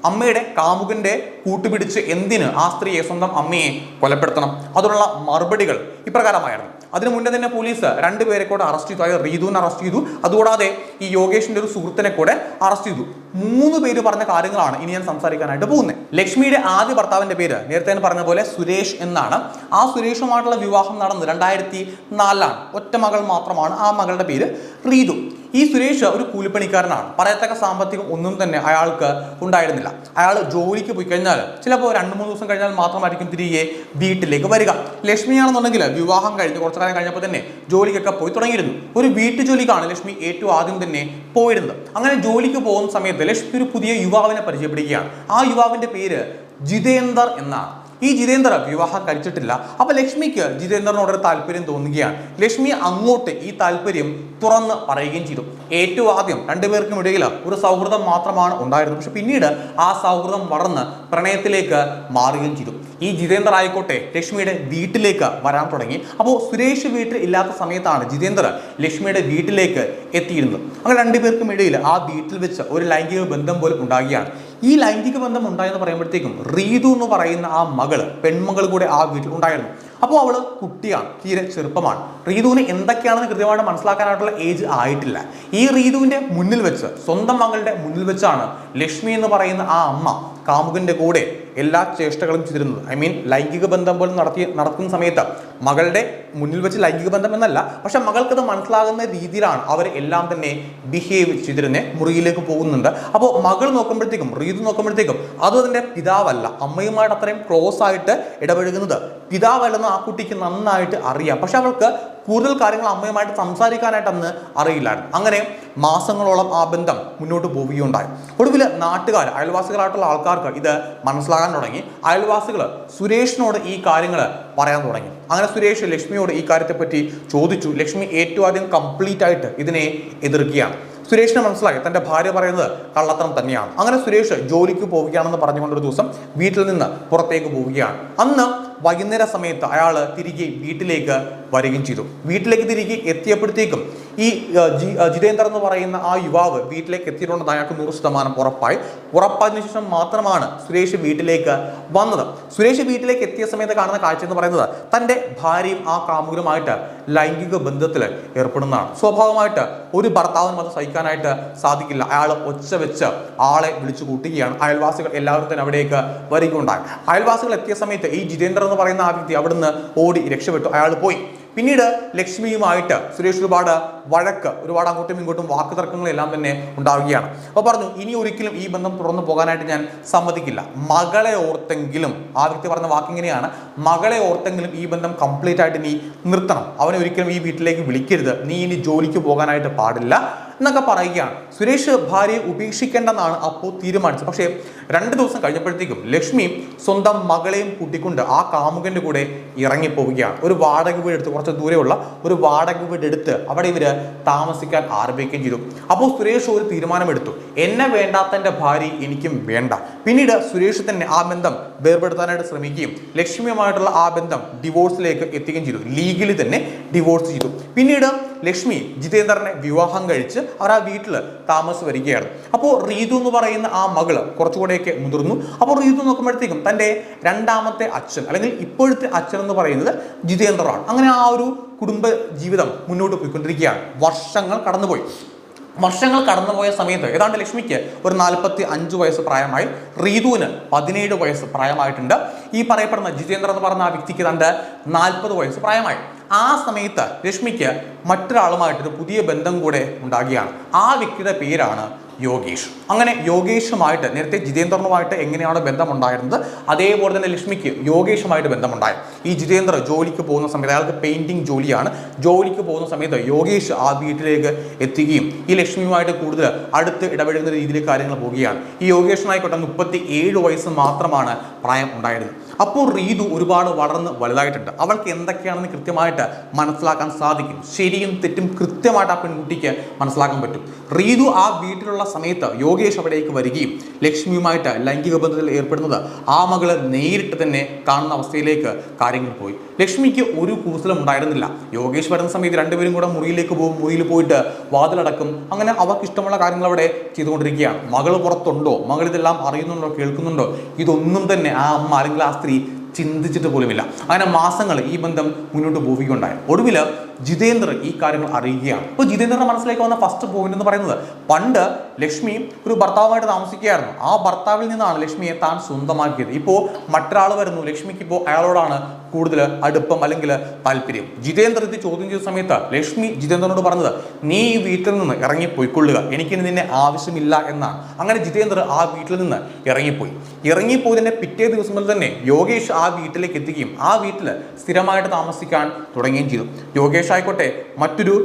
അമ്മയുടെ കാമുകന്റെ കൂട്ടുപിടിച്ച് എന്തിന് ആ സ്ത്രീയെ സ്വന്തം അമ്മയെ കൊലപ്പെടുത്തണം? അതിനുള്ള മറുപടികൾ ഇപ്രകാരമായിരുന്നു. അതിനു മുന്നേ തന്നെ പോലീസ് രണ്ടുപേരെ കൂടെ അറസ്റ്റ് ചെയ്തു. അതായത് റീതുവിനെ അറസ്റ്റ് ചെയ്തു. അതുകൂടാതെ ഈ യോഗേഷിന്റെ ഒരു സുഹൃത്തിനെ കൂടെ അറസ്റ്റ് ചെയ്തു. മൂന്ന് പേര് പറഞ്ഞ കാര്യങ്ങളാണ് ഇനി ഞാൻ സംസാരിക്കാനായിട്ട് പോകുന്നത്. ലക്ഷ്മിയുടെ ആദ്യ ഭർത്താവിന്റെ പേര് നേരത്തെ ഞാൻ പറഞ്ഞ പോലെ സുരേഷ് എന്നാണ്. ആ സുരേഷുമായിട്ടുള്ള വിവാഹം നടന്നത് രണ്ടായിരത്തി നാലിലാണ്. ഒറ്റ മകൾ മാത്രമാണ് ആ മകളുടെ പേര് റീതു. ഈ സുരേഷ് ഒരു കൂലിപ്പണിക്കാരനാണ്. പറയത്തക്ക സാമ്പത്തികം ഒന്നും തന്നെ അയാൾക്ക് ഉണ്ടായിരുന്നില്ല. അയാൾ ജോലിക്ക് പോയി കഴിഞ്ഞാൽ ചിലപ്പോൾ രണ്ട് മൂന്ന് ദിവസം കഴിഞ്ഞാൽ മാത്രമായിരിക്കും തിരികെ വീട്ടിലേക്ക് വരിക. ലക്ഷ്മിയാണെന്നുണ്ടെങ്കിൽ വിവാഹം കഴിഞ്ഞ് കുറച്ചു കാലം കഴിഞ്ഞപ്പോൾ തന്നെ ജോലിക്കൊക്കെ പോയി തുടങ്ങിയിരുന്നു. ഒരു വീട്ടു ജോലിക്കാണ് ലക്ഷ്മി ഏറ്റവും ആദ്യം തന്നെ പോയിരുന്നത്. അങ്ങനെ ജോലിക്ക് പോകുന്ന സമയത്ത് ലക്ഷ്മി ഒരു പുതിയ യുവാവിനെ പരിചയപ്പെടുകയാണ്. ആ യുവാവിന്റെ പേര് ജിതേന്ദർ എന്നാണ്. ഈ ജിതേന്ദ്ര വിവാഹം കഴിച്ചിട്ടില്ല. അപ്പൊ ലക്ഷ്മിക്ക് ജിതേന്ദ്രനോട് ഒരു താല്പര്യം തോന്നുകയാണ്. ലക്ഷ്മി അങ്ങോട്ട് ഈ താല്പര്യം തുറന്ന് പറയുകയും ചെയ്തു. ഏറ്റവും ആദ്യം രണ്ടുപേർക്കും ഇടയിൽ ഒരു സൗഹൃദം മാത്രമാണ് ഉണ്ടായിരുന്നത്. പക്ഷെ പിന്നീട് ആ സൗഹൃദം വളർന്ന് പ്രണയത്തിലേക്ക് മാറുകയും ചെയ്തു. ഈ ജിതേന്ദ്ര ആയിക്കോട്ടെ ലക്ഷ്മിയുടെ വീട്ടിലേക്ക് വരാൻ തുടങ്ങി. അപ്പോൾ സുരേഷ് വീട്ടിൽ ഇല്ലാത്ത സമയത്താണ് ജിതേന്ദ്ര ലക്ഷ്മിയുടെ വീട്ടിലേക്ക് എത്തിയിരുന്നത്. അങ്ങനെ രണ്ടുപേർക്കും ഇടയിൽ ആ വീട്ടിൽ വെച്ച് ഒരു ലൈംഗിക ബന്ധം പോലും ഉണ്ടാകുകയാണ്. ഈ ലൈംഗിക ബന്ധം ഉണ്ടായെന്ന് പറയുമ്പോഴത്തേക്കും റീതു എന്ന് പറയുന്ന ആ മകൾ പെൺമകൾ കൂടെ ആ വീട്ടിൽ ഉണ്ടായിരുന്നു. അപ്പോൾ അവൾ കുട്ടിയാണ് തീരെ ചെറുപ്പമാണ്. റീതുവിന് എന്തൊക്കെയാണെന്ന് കൃത്യമായിട്ട് മനസ്സിലാക്കാനായിട്ടുള്ള ഏജ് ആയിട്ടില്ല. ഈ റീതുവിന്റെ മുന്നിൽ വെച്ച് സ്വന്തം മകളുടെ മുന്നിൽ വെച്ചാണ് ലക്ഷ്മി എന്ന് പറയുന്ന ആ അമ്മ കാമുകന്റെ കൂടെ എല്ലാ ചേഷ്ടകളും ചെയ്തിരുന്നത് ഐ മീൻ ലൈംഗിക ബന്ധം പോലും നടത്തി നടത്തുന്ന സമയത്ത് മകളുടെ മുന്നിൽ വെച്ച് ലൈംഗിക ബന്ധം എന്നല്ല പക്ഷെ മകൾക്കത് മനസ്സിലാകുന്ന രീതിയിലാണ് അവർ എല്ലാം തന്നെ ബിഹേവ് ചെയ്തിരുന്നത് മുറിയിലേക്ക് പോകുന്നുണ്ട്. അപ്പോൾ മകൾ നോക്കുമ്പോഴത്തേക്കും റീത് നോക്കുമ്പോഴത്തേക്കും അത് അതിന്റെ പിതാവല്ല. അമ്മയുമായിട്ട് അത്രയും ക്ലോസ് ആയിട്ട് ഇടപഴകുന്നത് പിതാവല്ലെന്ന് ആ കുട്ടിക്ക് നന്നായിട്ട് അറിയാം. പക്ഷെ അവൾക്ക് കൂടുതൽ കാര്യങ്ങൾ അമ്മയുമായിട്ട് സംസാരിക്കാനായിട്ടന്ന് അറിയില്ലായിരുന്നു. അങ്ങനെ മാസങ്ങളോളം ആ ബന്ധം മുന്നോട്ട് പോവുകയുണ്ടായി. ഒടുവിൽ നാട്ടുകാർ അയൽവാസികളായിട്ടുള്ള ആൾക്കാർക്ക് ഇത് മനസ്സിലാകാൻ തുടങ്ങി. അയൽവാസികൾ സുരേഷിനോട് ഈ കാര്യങ്ങൾ പറയാൻ തുടങ്ങി. അങ്ങനെ സുരേഷ് ലക്ഷ്മിയോട് ഈ കാര്യത്തെപ്പറ്റി ചോദിച്ചു. ലക്ഷ്മി ഏറ്റവും ആദ്യം കംപ്ലീറ്റ് ആയിട്ട് ഇതിനെ എതിർക്കുകയാണ്. സുരേഷിനെ മനസ്സിലായി. തന്റെ ഭാര്യ പറയുന്നത് കള്ളത്തരം തന്നെയാണ്. അങ്ങനെ സുരേഷ് ജോലിക്ക് പോവുകയാണെന്ന് പറഞ്ഞുകൊണ്ടൊരു ദിവസം വീട്ടിൽ നിന്ന് പുറത്തേക്ക് പോവുകയാണ്. അന്ന് വൈകുന്നേര സമയത്ത് അയാൾ തിരികെ വീട്ടിലേക്ക് വരികയും ചെയ്തു. വീട്ടിലേക്ക് തിരികെ എത്തിയപ്പോഴത്തേക്കും ഈ ജിതേന്ദ്രൻ എന്ന് പറയുന്ന ആ യുവാവ് വീട്ടിലേക്ക് എത്തിയിട്ടുണ്ടെന്ന് അയാൾക്ക് നൂറ് ശതമാനം ഉറപ്പായി. ഉറപ്പായതിനു ശേഷം മാത്രമാണ് സുരേഷ് വീട്ടിലേക്ക് വന്നത്. സുരേഷ് വീട്ടിലേക്ക് എത്തിയ സമയത്ത് കാണുന്ന കാഴ്ച എന്ന് പറയുന്നത് തന്റെ ഭാര്യയും ആ കാമുകരുമായിട്ട് ലൈംഗിക ബന്ധത്തിൽ ഏർപ്പെടുന്നതാണ്. സ്വാഭാവികമായിട്ട് ഒരു ഭർത്താവിനും അത് സഹിക്കാനായിട്ട് സാധിക്കില്ല. അയാൾ ഒച്ച വെച്ച് ആളെ വിളിച്ചു കൂട്ടുകയാണ്. അയൽവാസികൾ എല്ലാവരും തന്നെ അവിടേക്ക് വരികയുണ്ടായി. അയൽവാസികൾ എത്തിയ സമയത്ത് ഈ ജിതേന്ദ്രൻ എന്ന് പറയുന്ന ആ വ്യക്തി അവിടുന്ന് ഓടി രക്ഷപ്പെട്ടു. അയാൾ പോയി. പിന്നീട് ലക്ഷ്മിയുമായിട്ട് സുരേഷ് ഒരുപാട് വഴക്ക് ഒരുപാട് അങ്ങോട്ടും ഇങ്ങോട്ടും വാക്ക് തർക്കങ്ങളെല്ലാം തന്നെ ഉണ്ടാവുകയാണ്. അപ്പോൾ പറഞ്ഞു ഇനി ഒരിക്കലും ഈ ബന്ധം തുറന്നു പോകാനായിട്ട് ഞാൻ സമ്മതിക്കില്ല. മകളെ ഓർത്തെങ്കിലും ആ വ്യക്തി പറഞ്ഞ വാക്കിങ്ങനെയാണ് മകളെ ഓർത്തെങ്കിലും ഈ ബന്ധം കംപ്ലീറ്റ് ആയിട്ട് നീ നിർത്തണം. അവനെ ഒരിക്കലും ഈ വീട്ടിലേക്ക് വിളിക്കരുത്. നീ ഇനി ജോലിക്ക് പോകാനായിട്ട് പാടില്ല. എന്നൊക്കെ പറയുകയാണ്. സുരേഷ് ഭാര്യയെ ഉപേക്ഷിക്കേണ്ടെന്നാണ് അപ്പോൾ തീരുമാനിച്ചത്. പക്ഷേ രണ്ട് ദിവസം കഴിഞ്ഞപ്പോഴത്തേക്കും ലക്ഷ്മി സ്വന്തം മകളെയും കൂട്ടിക്കൊണ്ട് ആ കാമുകന്റെ കൂടെ ഇറങ്ങിപ്പോവുകയാണ്. ഒരു വാടക വീട് എടുത്ത് കുറച്ച് ദൂരെയുള്ള ഒരു വാടക വീട് എടുത്ത് അവിടെ ഇവർ താമസിക്കാൻ ആരംഭിക്കുകയും ചെയ്തു. അപ്പോൾ സുരേഷ് ഒരു തീരുമാനമെടുത്തു. എന്നെ വേണ്ടാത്തന്റെ ഭാര്യ എനിക്കും വേണ്ട. പിന്നീട് സുരേഷ് തന്നെ ആ ബന്ധം വേർപെടുത്താനായിട്ട് ശ്രമിക്കുകയും ലക്ഷ്മിയുമായിട്ടുള്ള ആ ബന്ധം ഡിവോഴ്സിലേക്ക് എത്തുകയും ചെയ്തു. ലീഗലി തന്നെ ഡിവോഴ്സ് ചെയ്തു. പിന്നീട് ലക്ഷ്മി ജിതേന്ദ്രനെ വിവാഹം കഴിച്ച് അവർ ആ വീട്ടിൽ താമസം വരികയാണ്. അപ്പോൾ റീതു എന്ന് പറയുന്ന ആ മകൾ കുറച്ചുകൂടെയൊക്കെ മുതിർന്നു. അപ്പോൾ റീതു നോക്കുമ്പോഴത്തേക്കും തന്റെ രണ്ടാമത്തെ അച്ഛൻ അല്ലെങ്കിൽ ഇപ്പോഴത്തെ അച്ഛൻ എന്ന് പറയുന്നത് ജിതേന്ദ്രനാണ്. അങ്ങനെ ആ ഒരു കുടുംബ ജീവിതം മുന്നോട്ട് പോയിക്കൊണ്ടിരിക്കുകയാണ്. വർഷങ്ങൾ കടന്നുപോയി. വർഷങ്ങൾ കടന്നുപോയ സമയത്ത് ഏതാണ്ട് ലക്ഷ്മിക്ക് ഒരു നാൽപ്പത്തി അഞ്ച് വയസ്സ് പ്രായമായി റീതുവിന് പതിനേഴ് വയസ്സ് പ്രായമായിട്ടുണ്ട്. ഈ പറയപ്പെടുന്ന ജിതേന്ദ്രൻ എന്ന് പറഞ്ഞ ആ വ്യക്തിക്ക് തന്റെ നാൽപ്പത് വയസ്സ് പ്രായമായി. ആ സമയത്ത് ലക്ഷ്മിക്ക് മറ്റൊരാളുമായിട്ടൊരു പുതിയ ബന്ധം കൂടെ ഉണ്ടാകുകയാണ്. ആ വ്യക്തിയുടെ പേരാണ് യോഗേഷ്. അങ്ങനെ യോഗേഷുമായിട്ട് നേരത്തെ ജിതേന്ദ്രനുമായിട്ട് എങ്ങനെയാണ് ബന്ധമുണ്ടായിരുന്നത്? അതേപോലെ തന്നെ ലക്ഷ്മിക്ക് യോഗേഷുമായിട്ട് ബന്ധമുണ്ടായി. ഈ ജിതേന്ദ്ര ജോലിക്ക് പോകുന്ന സമയത്ത് അയാൾക്ക് പെയിന്റിങ് ജോലിയാണ്. ജോലിക്ക് പോകുന്ന സമയത്ത് യോഗേഷ് ആ വീട്ടിലേക്ക് എത്തുകയും ഈ ലക്ഷ്മിയുമായിട്ട് കൂടുതൽ അടുത്ത് ഇടപെടുന്ന രീതിയിൽ കാര്യങ്ങൾ പോവുകയാണ്. ഈ യോഗേഷിനായിക്കോട്ടെ മുപ്പത്തി ഏഴ് വയസ്സ് മാത്രമാണ് പ്രായം ഉണ്ടായിരുന്നത്. അപ്പോൾ റീതു ഒരുപാട് വളർന്ന് വലുതായിട്ടുണ്ട്. അവൾക്ക് എന്തൊക്കെയാണെന്ന് കൃത്യമായിട്ട് മനസ്സിലാക്കാൻ സാധിക്കും. ശരിയും തെറ്റും കൃത്യമായിട്ട് ആ പെൺകുട്ടിക്ക് മനസ്സിലാക്കാൻ പറ്റും. റീതു ആ വീട്ടിലുള്ള സമയത്ത് യോഗേഷ് അവിടേക്ക് വരികയും ലക്ഷ്മിയുമായിട്ട് ലൈംഗിക ബന്ധത്തിൽ ഏർപ്പെടുന്നത് ആ മകൾ നേരിട്ട് തന്നെ കാണുന്ന അവസ്ഥയിലേക്ക് കാര്യങ്ങൾ പോയി. ലക്ഷ്മിക്ക് ഒരു കൂസലും ഉണ്ടായിരുന്നില്ല. യോഗേഷ് വരുന്ന സമയത്ത് രണ്ടുപേരും കൂടെ മുറിയിലേക്ക് പോകും. മുറിയിൽ പോയിട്ട് വാതിലടക്കും. അങ്ങനെ അവർക്ക് ഇഷ്ടമുള്ള കാര്യങ്ങൾ അവിടെ ചെയ്തുകൊണ്ടിരിക്കുകയാണ്. മകൾ പുറത്തുണ്ടോ? മകൾ ഇതെല്ലാം അറിയുന്നുണ്ടോ? കേൾക്കുന്നുണ്ടോ? ഇതൊന്നും തന്നെ ആ അമ്മ അല്ലെങ്കിൽ ആ സ്ത്രീ ചിന്തിച്ചിട്ട് പോലുമില്ല. അങ്ങനെ മാസങ്ങൾ ഈ ബന്ധം മുന്നോട്ട് പോവുകയുണ്ടായി ഒടുവിൽ ജിതേന്ദ്രൻ ഈ കാര്യങ്ങൾ അറിയുകയാണ്. അപ്പോൾ ജിതേന്ദ്രന്റെ മനസ്സിലേക്ക് വന്ന ഫസ്റ്റ് പോയിന്റ് എന്ന് പറയുന്നത് പണ്ട് ലക്ഷ്മി ഒരു ഭർത്താവുമായിട്ട് താമസിക്കുകയായിരുന്നു. ആ ഭർത്താവിൽ നിന്നാണ് ലക്ഷ്മിയെ താൻ സ്വന്തമാക്കിയത്. ഇപ്പോൾ മറ്റൊരാൾ വരുന്നു. ലക്ഷ്മിക്ക് ഇപ്പോൾ അയാളോടാണ് കൂടുതൽ അടുപ്പം അല്ലെങ്കിൽ താല്പര്യം. ജിതേന്ദ്ര ഇത് ചോദ്യം ചെയ്ത സമയത്ത് ലക്ഷ്മി ജിതേന്ദ്രനോട് പറഞ്ഞത് നീ ഈ വീട്ടിൽ നിന്ന് ഇറങ്ങിപ്പോയിക്കൊള്ളുക. എനിക്കിനി നിന്നെ ആവശ്യമില്ല എന്നാണ്. അങ്ങനെ ജിതേന്ദ്ര ആ വീട്ടിൽ നിന്ന് ഇറങ്ങിപ്പോയി. ഇറങ്ങിപ്പോയതിന്റെ പിറ്റേ ദിവസം മുതൽ തന്നെ യോഗേഷ് ആ വീട്ടിലേക്ക് എത്തുകയും ആ വീട്ടിൽ സ്ഥിരമായിട്ട് താമസിക്കാൻ തുടങ്ങുകയും ചെയ്തു. യോഗേഷ് ആയിക്കോട്ടെ മറ്റൊരു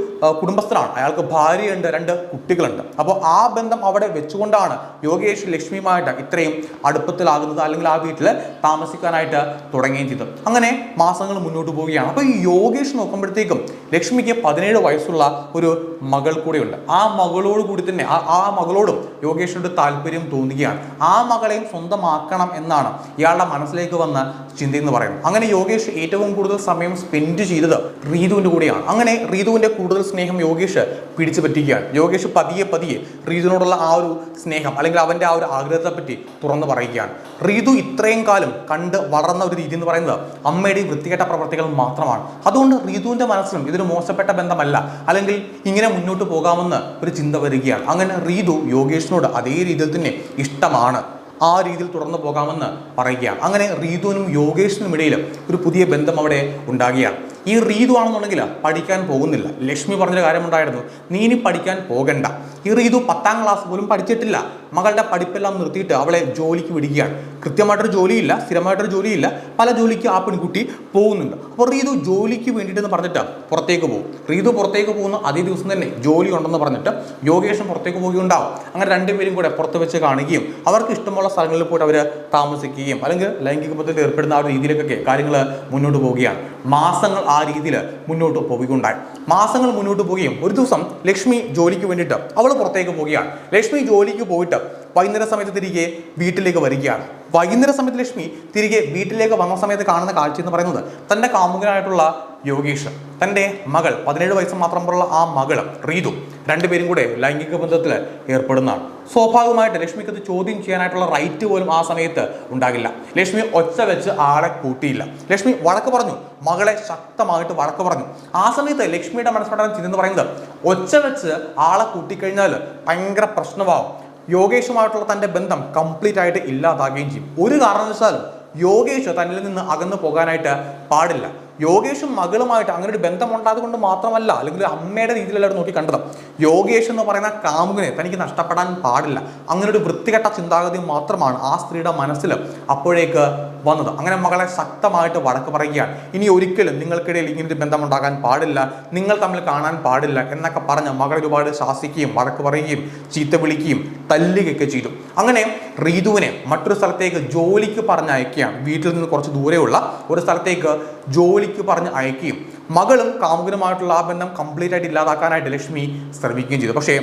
കുടുംബസ്ഥനാണ്. അയാൾക്ക് ഭാര്യയുണ്ട് രണ്ട് കുട്ടികളുണ്ട്. അപ്പോൾ ആ ബന്ധം അവിടെ വെച്ചുകൊണ്ടാണ് യോഗേഷ് ലക്ഷ്മിയുമായിട്ട് ഇത്രയും അടുപ്പത്തിലാകുന്നത് അല്ലെങ്കിൽ ആ വീട്ടിൽ താമസിക്കാനായിട്ട് തുടങ്ങുകയും ചെയ്തു അങ്ങനെ മാസങ്ങൾ മുന്നോട്ട് പോവുകയാണ്. അപ്പോൾ ഈ യോഗേഷ് നോക്കുമ്പോഴത്തേക്കും ലക്ഷ്മിക്ക് പതിനേഴ് വയസ്സുള്ള ഒരു മകൾ കൂടെയുണ്ട്. ആ മകളോട് കൂടി തന്നെ ആ മകളോടും യോഗേഷിനോട് താല്പര്യം തോന്നുകയാണ്. ആ മകളെയും സ്വന്തമാക്കണം എന്നാണ് ഇയാളുടെ മനസ്സിലേക്ക് വന്ന ചിന്ത എന്ന് പറയുന്നത്. അങ്ങനെ യോഗേഷ് ഏറ്റവും കൂടുതൽ സമയം സ്പെൻഡ് ചെയ്തത് റീതുവിന്റെ കൂടെയാണ്. അങ്ങനെ റീതുവിന്റെ കൂടുതൽ സ്നേഹം യോഗേഷ് പിടിച്ചു പറ്റുകയാണ് യോഗേഷ് പതിയെ പതിയെ റീതുവിനോടുള്ള ആ ഒരു സ്നേഹം അല്ലെങ്കിൽ അവന്റെ ആ ഒരു ആഗ്രഹത്തെ പറ്റി തുറന്നു പറയുകയാണ്. റീതു ഇത്രയും കാലം കണ്ട് വളർന്ന ഒരു രീതി എന്ന് പറയുന്നത് അമ്മയുടെ വൃത്തികെട്ട പ്രവർത്തികൾ മാത്രമാണ്. അതുകൊണ്ട് റീതുവിന്റെ മനസ്സിലും ഇതൊരു മോശപ്പെട്ട ബന്ധമല്ല. അല്ലെങ്കിൽ ഇങ്ങനെ മുന്നോട്ട് പോകാമെന്ന് ഒരു ചിന്ത വരികയാണ്. അങ്ങനെ റീതു യോഗേഷിനോട് അതേ രീതിയിൽ തന്നെ ഇഷ്ടമാണ്. ആ രീതിയിൽ തുടർന്നു പോകാമെന്ന് പറയുകയാണ്. അങ്ങനെ റീതുവിനും യോഗേഷിനും ഇടയിൽ ഒരു പുതിയ ബന്ധം അവിടെ ഉണ്ടാകുകയാണ്. ഈ റീതു ആണെന്നുണ്ടെങ്കിൽ പഠിക്കാൻ പോകുന്നില്ല. ലക്ഷ്മി പറഞ്ഞൊരു കാര്യമുണ്ടായിരുന്നു. നീ ഇനി പഠിക്കാൻ പോകണ്ട. ഈ റീതു പത്താം ക്ലാസ് പോലും പഠിച്ചിട്ടില്ല. മകളുടെ പഠിപ്പെല്ലാം നിർത്തിയിട്ട് അവളെ ജോലിക്ക് വിടുകയാണ്. കൃത്യമായിട്ടൊരു ജോലിയില്ല സ്ഥിരമായിട്ടൊരു ജോലിയില്ല. പല ജോലിക്ക് ആ പെൺകുട്ടി പോകുന്നുണ്ട്. അപ്പോൾ റീതു ജോലിക്ക് വേണ്ടിയിട്ടെന്ന് പറഞ്ഞിട്ട് പുറത്തേക്ക് പോകും. റീതു പുറത്തേക്ക് പോകുന്ന അതേ ദിവസം തന്നെ ജോലി ഉണ്ടെന്ന് പറഞ്ഞിട്ട് യോഗേഷൻ പുറത്തേക്ക് പോവുകയുണ്ടാവും. അങ്ങനെ രണ്ടുപേരും കൂടെ പുറത്ത് വെച്ച് കാണുകയും അവർക്ക് ഇഷ്ടമുള്ള സ്ഥലങ്ങളിൽ പോയിട്ട് അവർ താമസിക്കുകയും അല്ലെങ്കിൽ ലൈംഗിക ബന്ധത്തിൽ ഏർപ്പെടുന്ന ആ ഒരു രീതിയിലേക്കൊക്കെ കാര്യങ്ങൾ മുന്നോട്ട് പോവുകയാണ്. മാസങ്ങൾ ആ രീതിയിൽ മുന്നോട്ട് പോവുകയുണ്ടായി. മാസങ്ങൾ മുന്നോട്ട് പോവുകയും ഒരു ദിവസം ലക്ഷ്മി ജോലിക്ക് വേണ്ടിയിട്ട് അവൾ പുറത്തേക്ക് പോവുകയാണ്. ലക്ഷ്മി ജോലിക്ക് പോയിട്ട് വൈകുന്നേര സമയത്ത് തിരികെ വീട്ടിലേക്ക് വരികയാണ്. വൈകുന്നേര സമയത്ത് ലക്ഷ്മി തിരികെ വീട്ടിലേക്ക് വന്ന സമയത്ത് കാണുന്ന കാഴ്ച എന്ന് പറയുന്നത് തന്റെ കാമുകനായിട്ടുള്ള യോഗീഷ്. തന്റെ മകൾ പതിനേഴ് വയസ്സ് മാത്രം മാത്രമുള്ള ആ മകൾ റീതു രണ്ടുപേരും കൂടെ ലൈംഗിക ബന്ധത്തിൽ ഏർപ്പെടുന്നതാണ്. സ്വാഭാവികമായിട്ട് ലക്ഷ്മിക്ക് അത് ചോദ്യം ചെയ്യാനായിട്ടുള്ള റൈറ്റ് പോലും ആ സമയത്ത് ഉണ്ടാകില്ല. ലക്ഷ്മി ഒച്ച വെച്ച് ആളെ കൂട്ടിയില്ല. ലക്ഷ്മി വഴക്ക് പറഞ്ഞു. മകളെ ശക്തമായിട്ട് വഴക്ക് പറഞ്ഞു. ആ സമയത്ത് ലക്ഷ്മിയുടെ മനസ്സിലുണ്ടാകുന്ന ചിന്ത എന്ന് പറയുന്നത്. ഒച്ച വെച്ച് ആളെ കൂട്ടിക്കഴിഞ്ഞാൽ ഭയങ്കര പ്രശ്നമാവും. യോഗേഷുമായിട്ടുള്ള തന്റെ ബന്ധം കംപ്ലീറ്റ് ആയിട്ട് ഇല്ലാതാകുകയും ചെയ്യും. ഒരു കാരണവശാലും യോഗേഷ് തന്നിൽ നിന്ന് അകന്നു പോകാനായിട്ട് പാടില്ല. യോഗേഷും മകളുമായിട്ട് അങ്ങനെ ഒരു ബന്ധം ഉണ്ടായത് കൊണ്ട് മാത്രമല്ല അല്ലെങ്കിൽ അമ്മയുടെ രീതിയിലല്ല നോക്കി കണ്ടത്. യോഗേഷ് എന്ന് പറയുന്ന കാമുകനെ തനിക്ക് നഷ്ടപ്പെടാൻ പാടില്ല. അങ്ങനെ ഒരു വൃത്തികെട്ട ചിന്താഗതി മാത്രമാണ് ആ സ്ത്രീയുടെ മനസ്സിൽ അപ്പോഴേക്ക് വന്നത്. അങ്ങനെ മകളെ ശക്തമായിട്ട് വഴക്ക് പറയുകയാണ്. ഇനി ഒരിക്കലും നിങ്ങൾക്കിടയിൽ ഇങ്ങനെ ഒരു ബന്ധം ഉണ്ടാകാൻ പാടില്ല നിങ്ങൾ തമ്മിൽ കാണാൻ പാടില്ല എന്നൊക്കെ പറഞ്ഞ് മകളെ ഒരുപാട് ശാസിക്കുകയും വഴക്ക് പറയുകയും ചീത്ത വിളിക്കുകയും തല്ലുകയൊക്കെ ചെയ്തു. അങ്ങനെ റീതുവിനെ മറ്റൊരു സ്ഥലത്തേക്ക് ജോലിക്ക് പറഞ്ഞ് അയക്കുകയാണ്. വീട്ടിൽ നിന്ന് കുറച്ച് ദൂരെയുള്ള ഒരു സ്ഥലത്തേക്ക് ജോലിക്ക് പറഞ്ഞ് അയക്കുകയും മകളും കാമുകനുമായിട്ടുള്ള ആ ബന്ധം കംപ്ലീറ്റ് ആയിട്ട് ഇല്ലാതാക്കാനായിട്ട് ലക്ഷ്മി ശ്രമിക്കുകയും ചെയ്തു. പക്ഷേ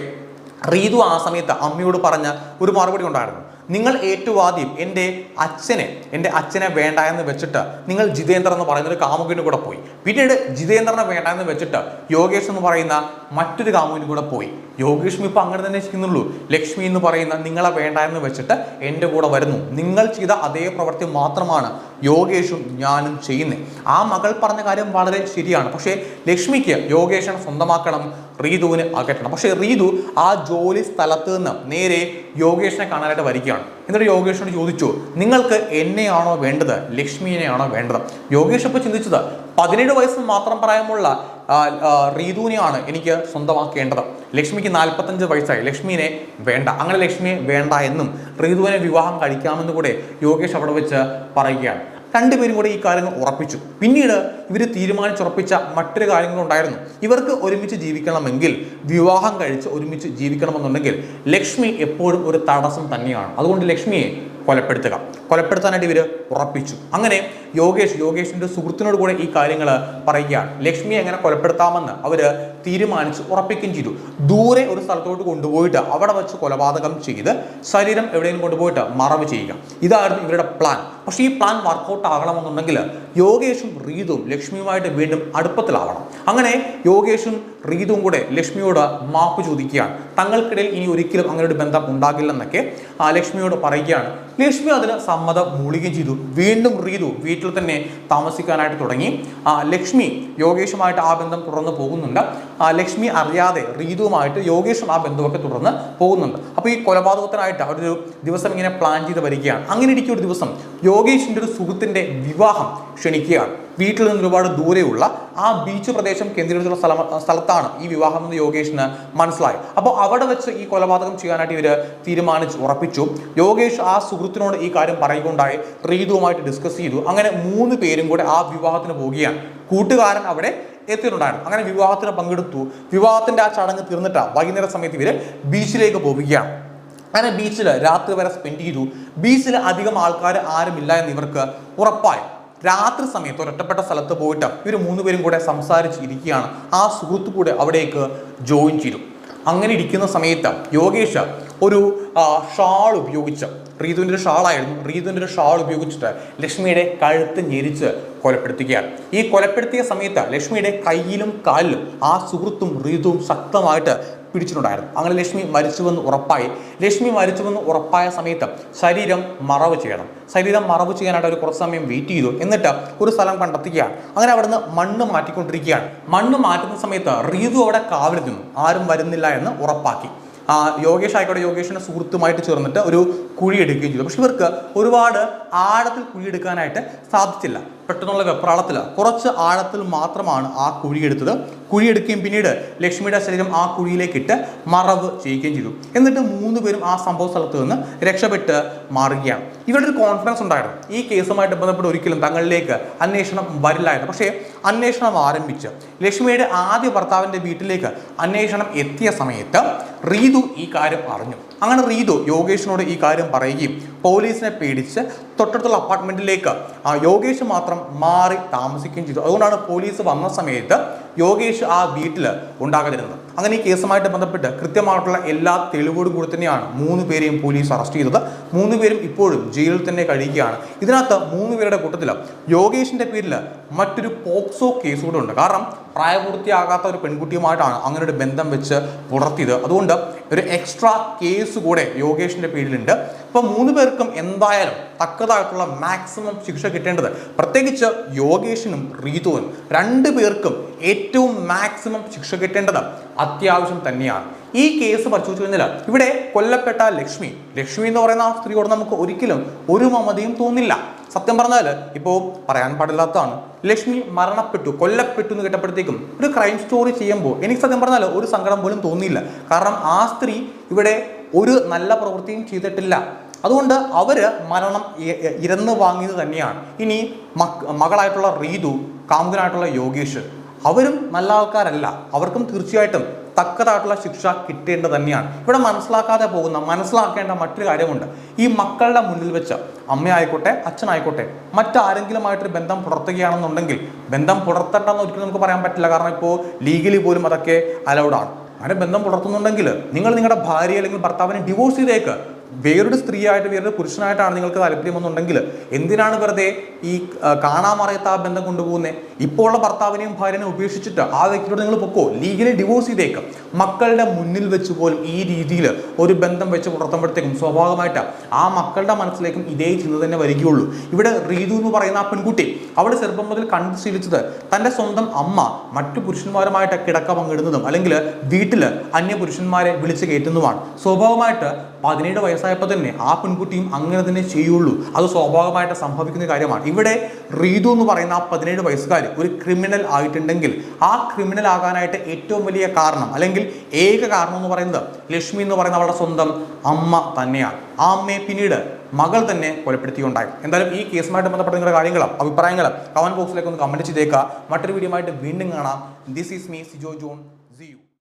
റീതു ആ സമയത്ത് അമ്മയോട് പറഞ്ഞ ഒരു മറുപടി ഉണ്ടായിരുന്നു. നിങ്ങൾ ഏറ്റവും ആദ്യം എന്റെ അച്ഛനെ എന്റെ അച്ഛനെ വേണ്ട എന്ന് വെച്ചിട്ട് നിങ്ങൾ ജിതേന്ദ്രൻ എന്ന് പറയുന്ന ഒരു കാമുകിന് കൂടെ പോയി. പിന്നീട് ജിതേന്ദ്രനെ വേണ്ട എന്ന് വെച്ചിട്ട് യോഗേഷ് എന്ന് പറയുന്ന മറ്റൊരു കാമുവിന് കൂടെ പോയി. യോഗേഷ് ഇപ്പൊ അങ്ങനെ തന്നെ ചെയ്യുന്നുള്ളൂ ലക്ഷ്മി എന്ന് പറയുന്ന നിങ്ങളെ വേണ്ട എന്ന് വെച്ചിട്ട് എന്റെ കൂടെ വരുന്നു. നിങ്ങൾ ചെയ്ത അതേ പ്രവൃത്തി മാത്രമാണ് യോഗേഷും ഞാനും ചെയ്യുന്നത് ആ മകൾ പറഞ്ഞ കാര്യം വളരെ ശരിയാണ്. പക്ഷേ ലക്ഷ്മിക്ക് യോഗേഷനെ സ്വന്തമാക്കണം റീതുവിന് അകറ്റണം. പക്ഷേ റീതു ആ ജോലി സ്ഥലത്ത് നിന്ന് നേരെ യോഗേഷിനെ കാണാനായിട്ട് വരികയാണ്. എന്നിട്ട് യോഗേഷിനോട് ചോദിച്ചു നിങ്ങൾക്ക് എന്നെയാണോ വേണ്ടത്? ലക്ഷ്മിയെയാണോ വേണ്ടത്? യോഗേഷ് ഇപ്പോൾ ചിന്തിച്ചത് പതിനേഴ് വയസ്സ് മാത്രം പ്രായമുള്ള റീതുവിനെയാണ് എനിക്ക് സ്വന്തമാക്കേണ്ടത്. ലക്ഷ്മിക്ക് നാൽപ്പത്തഞ്ച് വയസ്സായി. ലക്ഷ്മിനെ വേണ്ട. അങ്ങനെ ലക്ഷ്മിയെ വേണ്ട എന്നും റീതുവിനെ വിവാഹം കഴിക്കാമെന്ന് കൂടെ യോഗേഷ് അവിടെ വെച്ച് പറയുകയാണ്. രണ്ടുപേരും കൂടെ ഈ കാര്യങ്ങൾ ഉറപ്പിച്ചു. പിന്നീട് ഇവർ തീരുമാനിച്ചുറപ്പിച്ച മറ്റൊരു കാര്യങ്ങളുണ്ടായിരുന്നു. ഇവർക്ക് ഒരുമിച്ച് ജീവിക്കണമെങ്കിൽ വിവാഹം കഴിച്ച് ഒരുമിച്ച് ജീവിക്കണമെന്നുണ്ടെങ്കിൽ ലക്ഷ്മി എപ്പോഴും ഒരു തടസ്സം തന്നെയാണ്. അതുകൊണ്ട് ലക്ഷ്മിയെ കൊലപ്പെടുത്തുക. കൊലപ്പെടുത്താനായിട്ട് ഇവർ ഉറപ്പിച്ചു. അങ്ങനെ യോഗേഷ് യോഗേഷിന്റെ സുഹൃത്തിനോട് കൂടെ ഈ കാര്യങ്ങൾ പറയുകയാണ് ലക്ഷ്മിയെ എങ്ങനെ കൊലപ്പെടുത്താമെന്ന് അവർ തീരുമാനിച്ച് ഉറപ്പിക്കുകയും ചെയ്തു. ദൂരെ ഒരു സ്ഥലത്തോട്ട് കൊണ്ടുപോയിട്ട് അവിടെ വെച്ച് കൊലപാതകം ചെയ്ത് ശരീരം എവിടെയെങ്കിലും കൊണ്ടുപോയിട്ട് മറവ് ചെയ്യുക. ഇതായിരുന്നു ഇവരുടെ പ്ലാൻ പക്ഷേ ഈ പ്ലാൻ വർക്കൗട്ട് ആകണമെന്നുണ്ടെങ്കിൽ യോഗേഷും റീതും ലക്ഷ്മിയുമായിട്ട് വീണ്ടും അടുപ്പത്തിലാവണം. അങ്ങനെ യോഗേഷും റീതും കൂടെ ലക്ഷ്മിയോട് മാപ്പ് ചോദിക്കുകയാണ്. തങ്ങൾക്കിടയിൽ ഇനി ഒരിക്കലും അങ്ങനെ ഒരു ബന്ധം ഉണ്ടാകില്ലെന്നൊക്കെ ആ ലക്ഷ്മിയോട് പറയുകയാണ്. ലക്ഷ്മി അതിന് സമ്മതം മൂളികയും ചെയ്തു. വീണ്ടും റീതു വീട്ടിൽ തന്നെ താമസിക്കാനായിട്ട് തുടങ്ങി. ആ ലക്ഷ്മി യോഗേഷുമായിട്ട് ആ ബന്ധം തുടർന്ന് പോകുന്നുണ്ട്. ആ ലക്ഷ്മി അറിയാതെ റീതുവുമായിട്ട് യോഗേഷും ആ ബന്ധമൊക്കെ തുടർന്ന് പോകുന്നുണ്ട്. അപ്പോൾ ഈ കൊലപാതകത്തിനായിട്ട് അവരൊരു ദിവസം ഇങ്ങനെ പ്ലാൻ ചെയ്ത് വരികയാണ്. അങ്ങനെ ഇരിക്കും ഒരു ദിവസം യോഗേഷിന്റെ ഒരു സുഹൃത്തിന്റെ വിവാഹം ക്ഷണിക്കുകയാണ്. വീട്ടിൽ നിന്ന് ഒരുപാട് ദൂരെയുള്ള ആ ബീച്ച് പ്രദേശം കേന്ദ്രീകരിച്ചുള്ള സ്ഥലം സ്ഥലത്താണ് ഈ വിവാഹം എന്ന് യോഗേഷിന് മനസ്സിലായി. അപ്പോൾ അവിടെ വെച്ച് ഈ കൊലപാതകം ചെയ്യാനായിട്ട് ഇവർ തീരുമാനിച്ച് ഉറപ്പിച്ചു. യോഗേഷ് ആ സുഹൃത്തിനോട് ഈ കാര്യം പറയുകയുണ്ടായി. റീതുവുമായിട്ട് ഡിസ്കസ് ചെയ്തു. അങ്ങനെ മൂന്ന് പേരും കൂടെ ആ വിവാഹത്തിന് പോവുകയാണ്. കൂട്ടുകാരൻ അവിടെ എത്തിയിട്ടുണ്ടായിരുന്നു. അങ്ങനെ വിവാഹത്തിന് പങ്കെടുത്തു. വിവാഹത്തിന്റെ ആ ചടങ്ങ് തീർന്നിട്ടാണ് വൈകുന്നേര സമയത്ത് ഇവർ ബീച്ചിലേക്ക് പോവുകയാണ്. അങ്ങനെ ബീച്ചിൽ രാത്രി വരെ സ്പെൻഡ് ചെയ്തു. ബീച്ചിൽ അധികം ആൾക്കാർ ആരുമില്ല എന്ന് ഇവർക്ക് ഉറപ്പായി. രാത്രി സമയത്ത് ഒരൊറ്റപ്പെട്ട സ്ഥലത്ത് പോയിട്ട് ഇവർ മൂന്നുപേരും കൂടെ സംസാരിച്ച് ഇരിക്കുകയാണ് ആ സുഹൃത്തു കൂടെ അവിടേക്ക് ജോയിൻ ചെയ്തു. അങ്ങനെ ഇരിക്കുന്ന സമയത്ത് യോഗേഷ് ഒരു ഷാൾ ഉപയോഗിച്ച് റീതുവിന്റെ ഒരു ഷാളായിരുന്നു. റീതുവിന്റെ ഒരു ഷാൾ ഉപയോഗിച്ചിട്ട് ലക്ഷ്മിയുടെ കഴുത്ത് ഞെരിച്ച് കൊലപ്പെടുത്തുകയാണ്. ഈ കൊലപ്പെടുത്തിയ സമയത്ത് ലക്ഷ്മിയുടെ കയ്യിലും കാലിലും ആ സുഹൃത്തും റീതുവും ശക്തമായിട്ട് പിടിച്ചിട്ടുണ്ടായിരുന്നു. അങ്ങനെ ലക്ഷ്മി മരിച്ചുവെന്ന് ഉറപ്പായി. ലക്ഷ്മി മരിച്ചുവെന്ന് ഉറപ്പായ സമയത്ത് ശരീരം മറവ് ചെയ്യണം. ശരീരം മറവ് ചെയ്യാനായിട്ട് അവർ കുറച്ച് സമയം വെയിറ്റ് ചെയ്തു. എന്നിട്ട് ഒരു സ്ഥലം കണ്ടെത്തുകയാണ്. അങ്ങനെ അവിടുന്ന് മണ്ണ് മാറ്റിക്കൊണ്ടിരിക്കുകയാണ്. മണ്ണ് മാറ്റുന്ന സമയത്ത് റീതു അവിടെ കാവൽ നിന്നു. ആരും വരുന്നില്ല എന്ന് ഉറപ്പാക്കി. ആ, യോഗേഷ് ആയിക്കോട്ടെ യോഗേഷിന്റെ സുഹൃത്തുമായിട്ട് ചേർന്നിട്ട് ഒരു കുഴി എടുക്കുകയും ചെയ്തു. പക്ഷെ ഇവർക്ക് ഒരുപാട് ആഴത്തിൽ കുഴി എടുക്കാനായിട്ട് സാധിച്ചില്ല. പെട്ടെന്നുള്ള വെപ്രാളത്തിൽ കുറച്ച് ആഴത്തിൽ മാത്രമാണ് ആ കുഴിയെടുത്തത് കുഴിയെടുക്കുകയും പിന്നീട് ലക്ഷ്മിയുടെ ശരീരം ആ കുഴിയിലേക്ക് ഇട്ട് മറവ് ചെയ്യുകയും ചെയ്തു. എന്നിട്ട് മൂന്ന് പേരും ആ സംഭവ സ്ഥലത്ത് നിന്ന് രക്ഷപ്പെട്ട് മാറുകയാണ്. ഇവരുടെ ഒരു കോൺഫിഡൻസ് ഉണ്ടായിരുന്നു. ഈ കേസുമായിട്ട് ബന്ധപ്പെട്ട് ഒരിക്കലും തങ്ങളിലേക്ക് അന്വേഷണം വരില്ലായിരുന്നു. പക്ഷേ അന്വേഷണം ആരംഭിച്ച് ലക്ഷ്മിയുടെ ആദ്യ ഭർത്താവിന്റെ വീട്ടിലേക്ക് അന്വേഷണം എത്തിയ സമയത്ത് റീതു ഈ കാര്യം അറിഞ്ഞു. അങ്ങനെ റീതു യോഗേഷിനോട് ഈ കാര്യം പറയുകയും പോലീസിനെ പേടിച്ച് തൊട്ടടുത്തുള്ള അപ്പാർട്ട്മെന്റിലേക്ക് ആ യോഗേഷ് മാത്രം മാറി താമസിക്കുകയും ചെയ്തു. അതുകൊണ്ടാണ് പോലീസ് വന്ന സമയത്ത് യോഗേഷ് ആ വീട്ടിൽ ഉണ്ടാകാതിരുന്നത്. അങ്ങനെ ഈ കേസുമായിട്ട് ബന്ധപ്പെട്ട് കൃത്യമായിട്ടുള്ള എല്ലാ തെളിവോടും കൂടി തന്നെയാണ് മൂന്ന് പേരെയും പോലീസ് അറസ്റ്റ് ചെയ്തത്. മൂന്ന് പേരും ഇപ്പോഴും ജയിലിൽ തന്നെ കഴിയുകയാണ്. ഇതിനകത്ത് മൂന്ന് പേരുടെ കൂട്ടത്തിൽ യോഗേഷിന്റെ പേരിൽ മറ്റൊരു പോക്സോ കേസ് കൂടെ ഉണ്ട്. കാരണം പ്രായപൂർത്തിയാകാത്ത ഒരു പെൺകുട്ടിയുമായിട്ടാണ് അങ്ങനെ ഒരു ബന്ധം വെച്ച് പുലർത്തിയത്. അതുകൊണ്ട് ഒരു എക്സ്ട്രാ കേസ് കൂടെ യോഗേഷിന്റെ പേരിലുണ്ട്. അപ്പോൾ മൂന്ന് പേർക്കും എന്തായാലും തക്കതായിട്ടുള്ള മാക്സിമം ശിക്ഷ കിട്ടേണ്ടത് പ്രത്യേകിച്ച് യോഗേഷിനും റീതുവിനും രണ്ട് പേർക്കും ഏറ്റവും മാക്സിമം ശിക്ഷ കിട്ടേണ്ടത് അത്യാവശ്യം തന്നെയാണ്. ഈ കേസ് പരിശോധിച്ചു കഴിഞ്ഞാൽ ഇവിടെ കൊല്ലപ്പെട്ട ലക്ഷ്മി ലക്ഷ്മി എന്ന് പറയുന്ന ആ സ്ത്രീയോട് നമുക്ക് ഒരിക്കലും ഒരു മമതയും തോന്നില്ല. സത്യം പറഞ്ഞാൽ ഇപ്പോൾ പറയാൻ പാടില്ലാത്തതാണ്. ലക്ഷ്മി മരണപ്പെട്ടു കൊല്ലപ്പെട്ടു എന്ന് കേട്ടപ്പോഴത്തേക്കും ഒരു ക്രൈം സ്റ്റോറി ചെയ്യുമ്പോൾ എനിക്ക് സത്യം പറഞ്ഞാൽ ഒരു സങ്കടം പോലും തോന്നിയില്ല. കാരണം ആ സ്ത്രീ ഇവിടെ ഒരു നല്ല പ്രവൃത്തിയും ചെയ്തിട്ടില്ല. അതുകൊണ്ട് അവർ മരണം ഇരന്ന് വാങ്ങിയത് തന്നെയാണ്. ഇനി മക് മകളായിട്ടുള്ള റീതു കാമുകനായിട്ടുള്ള യോഗേഷ് അവരും നല്ല ആൾക്കാരല്ല. അവർക്കും തീർച്ചയായിട്ടും തക്കതായിട്ടുള്ള ശിക്ഷ കിട്ടേണ്ടത് തന്നെയാണ്. ഇവിടെ മനസ്സിലാക്കാതെ പോകുന്ന മനസ്സിലാക്കേണ്ട മറ്റൊരു കാര്യമുണ്ട്. ഈ മക്കളുടെ മുന്നിൽ വെച്ച് അമ്മയായിക്കോട്ടെ അച്ഛനായിക്കോട്ടെ മറ്റാരെങ്കിലുമായിട്ടൊരു ബന്ധം പുലർത്തുകയാണെന്നുണ്ടെങ്കിൽ ബന്ധം പുലർത്തണ്ടെന്ന് ഒരിക്കലും നമുക്ക് പറയാൻ പറ്റില്ല. കാരണം ഇപ്പോൾ ലീഗലി പോലും അതൊക്കെ അലൗഡാണ് അങ്ങനെ ബന്ധം പുലർത്തുന്നുണ്ടെങ്കിൽ നിങ്ങൾ നിങ്ങളുടെ ഭാര്യ അല്ലെങ്കിൽ ഭർത്താവിനെ ഡിവോഴ്സ് ചെയ്തേക്ക്. വേറൊരു സ്ത്രീയായിട്ട് വേറൊരു പുരുഷനായിട്ടാണ് നിങ്ങൾക്ക് താല്പര്യമെന്നുണ്ടെങ്കിൽ എന്തിനാണ് വെറുതെ ഈ കാണാമറിയാത്ത ആ ബന്ധം കൊണ്ടുപോകുന്നത് ഇപ്പോൾ ഉള്ള ഭർത്താവിനെയും ഭാര്യനെയും ഉപേക്ഷിച്ചിട്ട് ആ വ്യക്തിയോട് നിങ്ങൾ പൊക്കോ? ലീഗലി ഡിവോഴ്സ് ചെയ്തേക്കാം. മക്കളുടെ മുന്നിൽ വെച്ച് പോലും ഈ രീതിയിൽ ഒരു ബന്ധം വെച്ച് പുറത്തുമ്പോഴത്തേക്കും സ്വാഭാവികമായിട്ട് ആ മക്കളുടെ മനസ്സിലേക്കും ഇതേ ചിന്ത തന്നെ വരികയുള്ളൂ. ഇവിടെ റീതു എന്ന് പറയുന്ന ആ പെൺകുട്ടി അവൾ ചെറുപ്പം മുതൽ കണ്ടു ശീലിച്ചത് തന്റെ സ്വന്തം അമ്മ മറ്റു പുരുഷന്മാരുമായിട്ട് കിടക്ക പങ്കിടുന്നതും അല്ലെങ്കിൽ വീട്ടിൽ അന്യ പുരുഷന്മാരെ വിളിച്ച് കയറ്റുന്നതുമാണ്. സ്വാഭാവികമായിട്ട് പതിനേഴ് വയസ്സായപ്പോൾ തന്നെ ആ പെൺകുട്ടിയും അങ്ങനെ തന്നെ ചെയ്യുള്ളൂ. അത് സ്വാഭാവികമായിട്ട് സംഭവിക്കുന്ന കാര്യമാണ്. ഇവിടെ റീതു എന്ന് പറയുന്ന ആ പതിനേഴ് വയസ്സുകാർ ഒരു ക്രിമിനൽ ആയിട്ടുണ്ടെങ്കിൽ ആ ക്രിമിനൽ ആകാനായിട്ട് ഏറ്റവും വലിയ കാരണം അല്ലെങ്കിൽ ഏക കാരണം എന്ന് പറയുന്നത് ലക്ഷ്മി എന്ന് പറയുന്ന അവളുടെ സ്വന്തം അമ്മ തന്നെയാണ്. ആ അമ്മയെ പിന്നീട് മകൾ തന്നെ കൊലപ്പെടുത്തിയുണ്ടായി. എന്തായാലും ഈ കേസുമായിട്ട് ബന്ധപ്പെട്ട നിങ്ങളുടെ കാര്യങ്ങളും അഭിപ്രായങ്ങളും കമന്റ് ബോക്സിലേക്ക് ഒന്ന് കമന്റ് ചെയ്തേക്കുക. മറ്റൊരു വീഡിയോ ആയിട്ട് വീണ്ടും കാണാം. This is me Sijo John